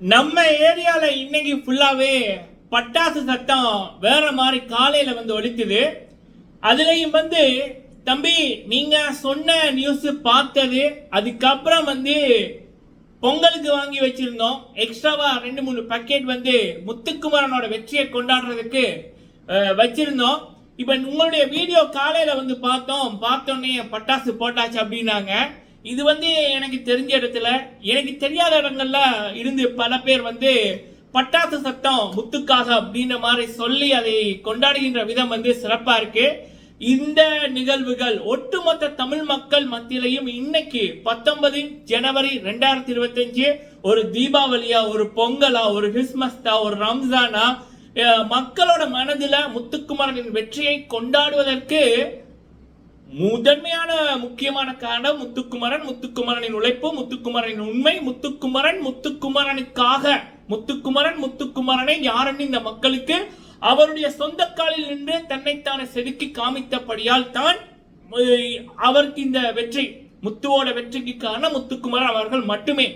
நம்ம ஏரியால இன்னைக்கு ஃபுல்லாவே பட்டாசு சத்தம் வேற மாதிரி காலையில வந்து ஒழித்துது அதுலயும் வந்து தம்பி நீங்க சொன்ன நியூஸ் பார்த்தது அதுக்கப்புறம் வந்து பொங்கலுக்கு வாங்கி வச்சிருந்தோம். எக்ஸ்ட்ராவா ரெண்டு மூணு பக்கெட் வந்து முத்துக்குமாரனோட வெற்றியை கொண்டாடுறதுக்கு வச்சிருந்தோம். இப்ப உங்களுடைய வீடியோ காலையில வந்து பார்த்தோம். பார்த்தோன்னே பட்டாசு போட்டாச்சு அப்படின்னாங்க. இது வந்து எனக்கு தெரிஞ்ச இடத்துல எனக்கு தெரியாத இடங்கள்ல இருந்து பல பேர் வந்து பட்டாசு சத்தம் முத்துக்காக அப்படின்ற மாதிரி சொல்லி அதை கொண்டாடுகின்ற விதம் வந்து சிறப்பா இருக்கு. இந்த நிகழ்வுகள் ஒட்டுமொத்த தமிழ் மக்கள் மத்தியிலையும் இன்னைக்கு பத்தொன்பது ஜனவரி ரெண்டாயிரத்தி இருபத்தஞ்சு ஒரு தீபாவளியா ஒரு பொங்கலா ஒரு கிறிஸ்மஸ்தா ஒரு ரம்ஜானா மக்களோட மனதில் முத்துக்குமாரனின் வெற்றியை கொண்டாடுவதற்கு முதன்மையான முக்கியமான காரணம் முத்துக்குமரன். முத்துக்குமரனின் உழைப்பு முத்துக்குமரனின் உண்மை முத்துக்குமரன் முத்துக்குமரனுக்காக முத்துக்குமரன் முத்துக்குமரனை யாரென்னு இந்த மக்களுக்கு? அவருடைய சொந்த காலில் நின்று தன்னைத்தானே செதுக்கி காமித்தபடியால் தான் அவருக்கு இந்த வெற்றி முத்துவோட வெற்றிக்கு காரணம் முத்துக்குமரன் அவர்கள் மட்டுமே.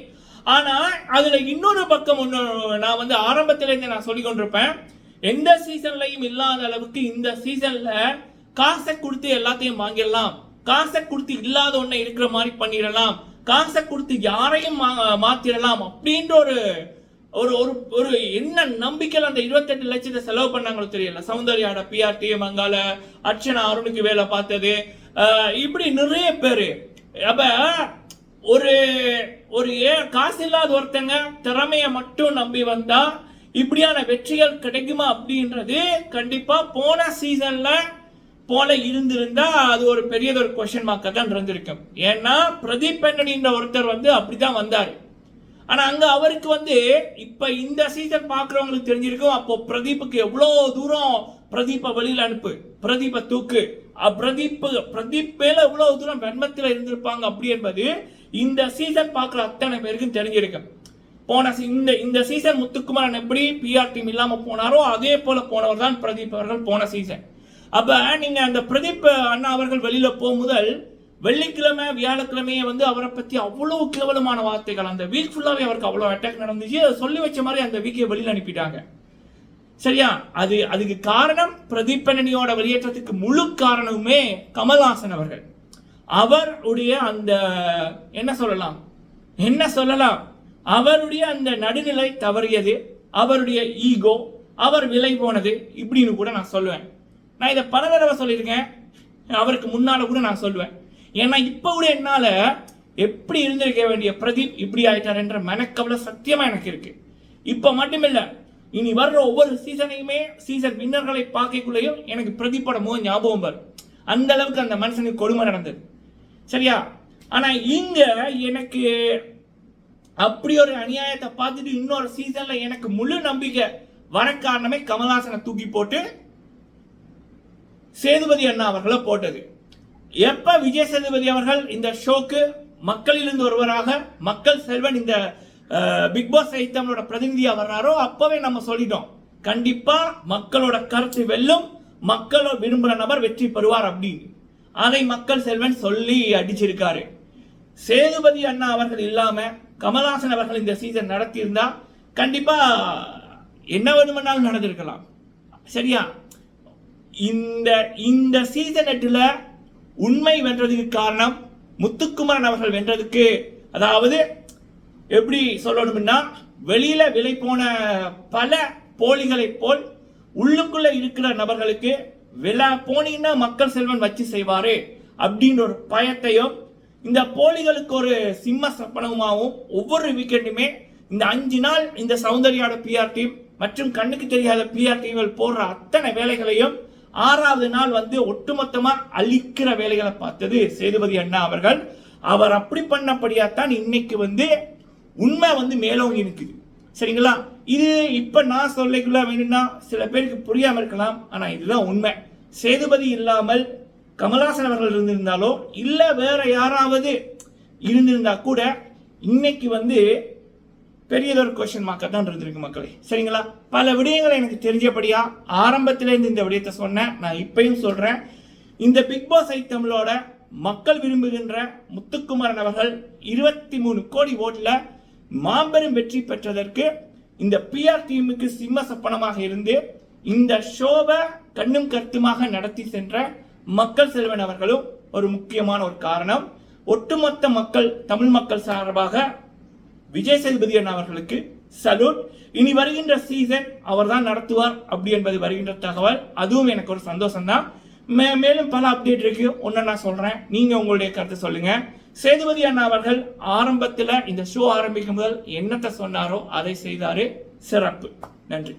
ஆனா அதுல இன்னொரு பக்கம் ஒன்று நான் வந்து ஆரம்பத்திலேருந்து நான் சொல்லி கொண்டிருப்பேன் எந்த சீசன்லையும் இல்லாத அளவுக்கு இந்த சீசன்ல காசை கொடுத்து எல்லாத்தையும் வாங்கிடலாம். காசை கொடுத்து இல்லாத ஒன்றை இருக்கிற மாதிரி பண்ணிடலாம். காசை கொடுத்து யாரையும் மா- மாத்திடலாம் அப்படின்ற ஒரு ஒரு ஒரு ஒரு என்ன நம்பிக்கையில் அந்த இருபத்தெட்டு லட்சத்தை செலவு பண்ணாங்களோ தெரியல. சௌந்தர்யாட பிஆர்டி மங்கால அர்ச்சனா அருணுக்கு வேலை பார்த்தது. இப்படி நிறைய பேர். அப்ப ஒரு ஒரு ஏ- காசு இல்லாத ஒருத்தங்க திறமையை மட்டும் நம்பி வந்தா இப்படியான வெற்றிகள் கிடைக்குமா அப்படின்றது கண்டிப்பா போன சீசன்ல போல இருந்திருந்தா அது ஒரு பெரியதொரு கொஷின் மார்க்கா தான் இருந்திருக்கும். ஏன்னா பிரதீப் பெண்ணடின்ற ஒருத்தர் வந்து அப்படிதான் வந்தார். ஆனால் அங்கே அவருக்கு வந்து இப்போ இந்த சீசன் பார்க்குறவங்களுக்கு தெரிஞ்சிருக்கும் அப்போ பிரதீப்புக்கு எவ்வளோ தூரம் பிரதீப்பை வெளியில் அனுப்பு பிரதீபை தூக்கு. பிரதீப்பு பிரதீப் பிரதீப் மேல எவ்வளோ தூரம் வெண்மத்தில் இருந்திருப்பாங்க அப்படி என்பது இந்த சீசன் பார்க்குற அத்தனை பேருக்கும் தெரிஞ்சிருக்கும். போன இந்த இந்த சீசன் முத்துக்குமாரன் எப்படி பிஆர் டீம் இல்லாமல் போனாரோ அதே போல போனவர் தான் பிரதீப் அவர்கள் போன சீசன் அப்போ நீங்கள் அந்த பிரதீப் அண்ணா அவர்கள் வெளியில் போகும் முதல் வெள்ளிக்கிழமை வியாழக்கிழமையே வந்து அவரை பற்றி அவ்வளோ கேவலமான வார்த்தைகள். அந்த வீக் ஃபுல்லாவே அவருக்கு அவ்வளோ அட்டாக் நடந்துச்சு. அதை சொல்லி வச்ச மாதிரி அந்த வீக்கை வெளியில் அனுப்பிட்டாங்க. சரியா? அது அதுக்கு காரணம் பிரதீப் வெளியேற்றத்துக்கு முழு காரணமுமே கமல்ஹாசன் அவர்கள். அவருடைய அந்த என்ன சொல்லலாம்? என்ன சொல்லலாம்? அவருடைய அந்த நடுநிலை தவறியது அவருடைய ஈகோ அவர் விலை போனது இப்படின்னு கூட நான் சொல்லுவேன். நான் இதை பல தடவை சொல்லியிருக்கேன். அவருக்கு முன்னால் கூட நான் சொல்லுவேன். ஏன்னா இப்போ கூட என்னால் எப்படி இருந்திருக்க வேண்டிய பிரதீப் இப்படி ஆயிட்டார் என்ற மனக்கவலை சத்தியமாக எனக்கு இருக்குது இப்போ மட்டுமில்லை இனி வர்ற ஒவ்வொரு சீசனையுமே சீசன் வின்னர்களை பார்க்கக்குள்ளேயும் எனக்கு பிரதீப்போட முகம் ஞாபகம் வரும். அந்த அளவுக்கு அந்த மனுஷனுக்கு கொடுமை நடந்தது. சரியா? ஆனால் இங்கே எனக்கு அப்படி ஒரு அநியாயத்தை பார்த்துட்டு இன்னொரு சீசனில் எனக்கு முழு நம்பிக்கை வர காரணமே கமல்ஹாசனை தூக்கி போட்டு சேதுபதி அண்ணா அவர்களை போட்டது. எப்ப விஜய் சேதுபதி அவர்கள் இந்த ஷோக்கு மக்களிலிருந்து ஒருவராக மக்கள் செல்வன் இந்த பிக் பாஸ் ஐத்தமோட பிரதிநிதியா வர்றாரோ அப்பவே நம்ம சொல்லிட்டோம். கண்டிப்பா மக்களோட கருத்து வெல்லும் மக்கள் விரும்புற நபர் வெற்றி பெறுவார் அப்படின்னு. அதை மக்கள் செல்வன் சொல்லி அடிச்சிருக்காரு. சேதுபதி அண்ணா அவர்கள் இல்லாம கமல்ஹாசன் அவர்கள் இந்த சீசன் நடத்தியிருந்தா கண்டிப்பா என்ன வேணுமென்னாலும் நடந்திருக்கலாம். சரியா? இந்த இந்த சீசன் எட்டில் உண்மை வென்றதுக்கு காரணம் முத்துக்குமரன் அவர்கள் வென்றதுக்கு அதாவது எப்படி சொல்லணும்னா வெளியில விலை போன பல போலிகளைப் போல் உள்ளுக்குள்ள இருக்கிற நபர்களுக்கு விலை போனீங்கன்னா மக்கள் செல்வன் வச்சு செய்வாரு அப்படின்ற ஒரு பயத்தையும் இந்த போலிகளுக்கு ஒரு சிம்ம சப்பனமாகவும் ஒவ்வொரு வீக்கெண்டுமே இந்த அஞ்சு நாள் இந்த சௌந்தர்யாவோட பிஆர் டீம் மற்றும் கண்ணுக்கு தெரியாத பிஆர் டீம்கள் போடுற அத்தனை வேலைகளையும் ஆறாவது நாள் வந்து ஒட்டுமொத்தமாக அழிக்கிற வேலைகளை பார்த்தது சேதுபதி அண்ணா அவர்கள். அவர் அப்படி பண்ணபடியாத்தான் இன்னைக்கு வந்து உண்மை வந்து மேலோங்கி நிற்குது சரிங்களா? இது இப்போ நான் சொல்லிக்குள்ள வேணும்னா சில பேருக்கு புரியாமல் இருக்கலாம். ஆனால் இதுதான் உண்மை. சேதுபதி இல்லாமல் கமலாசன் அவர்கள் இருந்திருந்தாலோ இல்லை வேற யாராவது இருந்திருந்தா கூட இன்னைக்கு வந்து பெரியதொரு கொஷின் மார்க்காக தான் இருந்திருக்கு மக்களே. சரிங்களா? பல விடயங்கள் எனக்கு தெரிஞ்சபடியா ஆரம்பத்திலேருந்து இந்த விடயத்தை சொன்னேன். நான் இப்பயும் சொல்கிறேன் இந்த பிக் பாஸ் ஐ தமிழோட மக்கள் விரும்புகின்ற முத்துக்குமரன் அவர்கள் இருபத்தி மூணு கோடி ஓட்டில் மாபெரும் வெற்றி பெற்றதற்கு இந்த பிஆர் டீமுக்கு சிம்ம சப்பனமாக இருந்து இந்த ஷோவை கண்ணும் கருத்துமாக நடத்தி சென்ற மக்கள் செல்வன் அவர்களும் ஒரு முக்கியமான ஒரு காரணம். ஒட்டுமொத்த மக்கள் தமிழ் மக்கள் சார்பாக விஜய் சேதுபதி அண்ணா அவர்களுக்கு சலூட் இனி வருகின்ற சீசன் அவர்தான் நடத்துவார் அப்படி என்பது வருகின்ற தகவல். அதுவும் எனக்கு ஒரு சந்தோஷம் தான் மே மேலும் பல அப்டேட் இருக்கு. ஒன்னு நான் சொல்றேன். நீங்க உங்களுடைய கருத்தை சொல்லுங்க. சேதுபதி அண்ணா அவர்கள் ஆரம்பத்தில் இந்த ஷோ ஆரம்பிக்கும் முதல் என்னத்தை சொன்னாரோ அதை செய்தாரு. சிறப்பு. நன்றி.